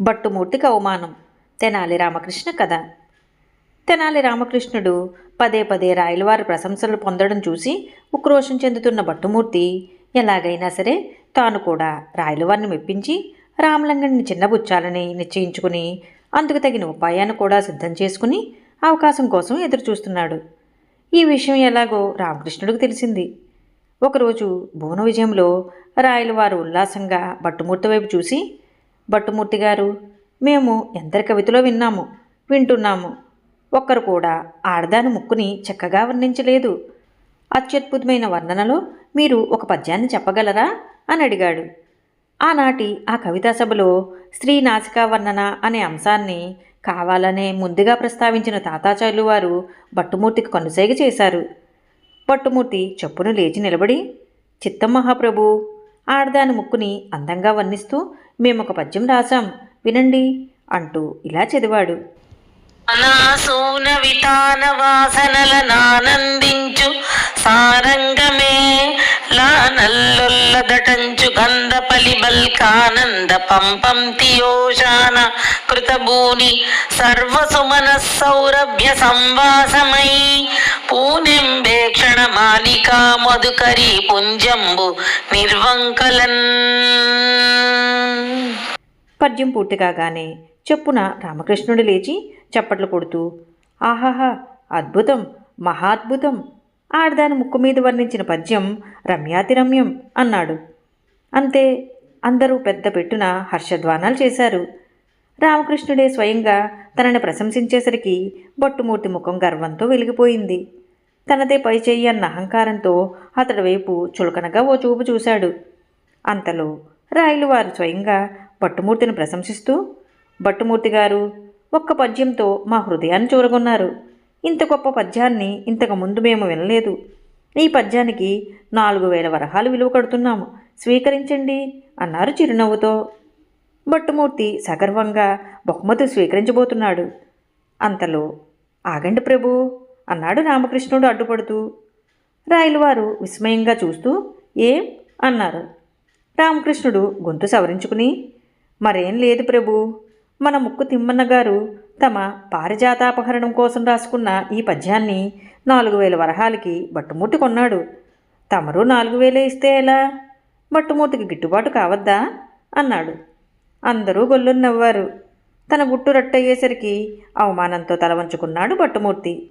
బట్టుమూర్తికి అవమానం. తెనాలి రామకృష్ణ కథ. తెనాలి రామకృష్ణుడు పదే పదే రాయలవారి ప్రశంసలు పొందడం చూసి ఉక్రోషం చెందుతున్న భట్టుమూర్తి ఎలాగైనా సరే తాను కూడా రాయలవారిని మెప్పించి రామలింగడిని చిన్నబుచ్చాలని నిశ్చయించుకుని అందుకు తగిన ఉపాయాన్ని కూడా సిద్ధం చేసుకుని అవకాశం కోసం ఎదురుచూస్తున్నాడు. ఈ విషయం ఎలాగో రామకృష్ణుడికి తెలిసింది. ఒకరోజు భువన విజయంలో రాయలవారు ఉల్లాసంగా భట్టుమూర్తి వైపు చూసి భట్టుమూర్తి గారు మేము ఎందరి కవితలో విన్నాము వింటున్నాము. ఒక్కరు కూడా ఆడదాని ముక్కుని చక్కగా వర్ణించలేదు. అత్యద్భుతమైన వర్ణనలో మీరు ఒక పద్యాన్ని చెప్పగలరా? అని అడిగాడు. ఆనాటి ఆ కవితా సభలో స్త్రీ నాసికా వర్ణన అనే అంశాన్ని కావాలనే ముందుగా ప్రస్తావించిన తాతాచార్యులు వారు భట్టుమూర్తికి కనుసైగ చేశారు. పట్టుమూర్తి చెప్పును లేచి నిలబడి చిత్తం మహాప్రభు ఆడదాని ముక్కుని అందంగా వర్ణిస్తూ మేమొక పద్యం రాశాం. వినండి అంటూ ఇలా చదివాడు. అనాసూన వితాన వాసనల నానందించు సారంగమే లానల్లుల్లదటంచు గంధపలి బల్కానంద పంపంతియోషాన కృతభూని సర్వసుమన సౌరభ్య సంవాసమై పూనెంబేక్షణ మాలికా మధుకరి పుంజంబు నిర్వంకలన్. పద్యం పూర్తి కాగానే చెప్పున రామకృష్ణుడు లేచి చప్పట్లు కొడుతూ ఆహాహా అద్భుతం మహాద్భుతం. ఆడదాని ముక్కు మీద వర్ణించిన పద్యం రమ్యాతి రమ్యం అన్నాడు. అంతే అందరూ పెద్ద పెట్టున హర్షధ్వానాలు చేశారు. రామకృష్ణుడే స్వయంగా తనని ప్రశంసించేసరికి బొట్టుమూర్తి ముఖం గర్వంతో వెలిగిపోయింది. తనదే పై చెయ్యి అన్న అహంకారంతో అతడి వైపు చులకనగా ఓ చూపు చూశాడు. అంతలో రాయలు వారు స్వయంగా భట్టుమూర్తిని ప్రశంసిస్తూ భట్టుమూర్తి గారు ఒక్క పద్యంతో మా హృదయాన్ని చూరగొన్నారు. ఇంత గొప్ప పద్యాన్ని ఇంతకు ముందు మేము వినలేదు. ఈ పద్యానికి నాలుగు వేల వరహాలు విలువ కడుతున్నాము. స్వీకరించండి అన్నారు చిరునవ్వుతో. భట్టుమూర్తి సగర్వంగా బహుమతి స్వీకరించబోతున్నాడు. అంతలో ఆగండి ప్రభు అన్నాడు రామకృష్ణుడు అడ్డుపడుతూ. రాయలవారు విస్మయంగా చూస్తూ ఏం? అన్నారు. రామకృష్ణుడు గొంతు సవరించుకుని మరేం లేదు ప్రభు. మన ముక్కు తిమ్మన్న గారు తమ పారిజాతాపహరణం కోసం రాసుకున్న ఈ పద్యాన్ని నాలుగు వేల వరహాలకి బట్టుమూర్తి కొన్నాడు. తమరు నాలుగు వేలే ఇస్తే ఎలా? బట్టుమూర్తికి గిట్టుబాటు కావద్దా? అన్నాడు. అందరూ గొల్లున్నవ్వారు. తన గుట్టు రట్టయ్యేసరికి అవమానంతో తల వంచుకున్నాడు బట్టుమూర్తి.